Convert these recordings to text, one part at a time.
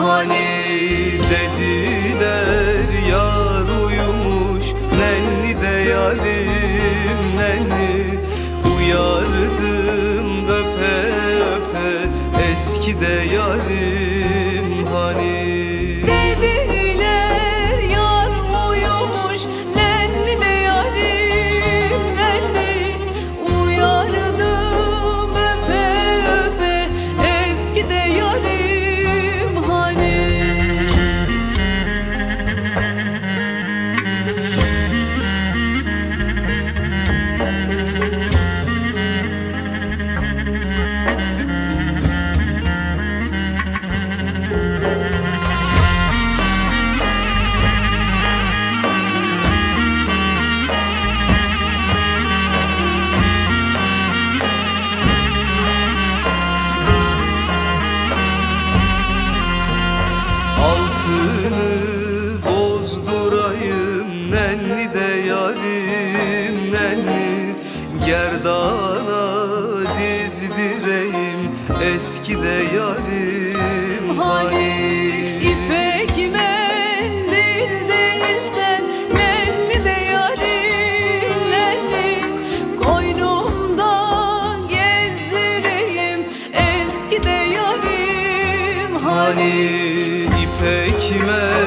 hani Dediler yar uyumuş Nenni de yarim nenni. Uyardım öpe öpe Eski de yarim Altını bozdurayım. Nenni de yarim nenni Gerdana dizdireyim. Eski de yarim Hani ipek mendil değilsen Nenni de yarim nenni Koynumda gezdireyim. Eski de yarim Hani ipek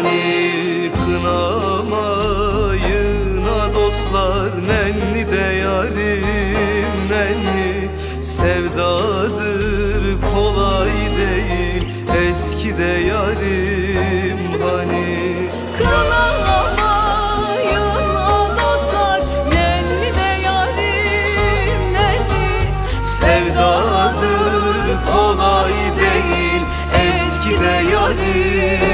Bani kınamayın ha dostlar Nenni de yarim nenni. Sevdadır kolay değil Eski de yarim. Hani Kınamayın dostlar Nenni de nenni. Sevdadır kolay değil Eski de yarim.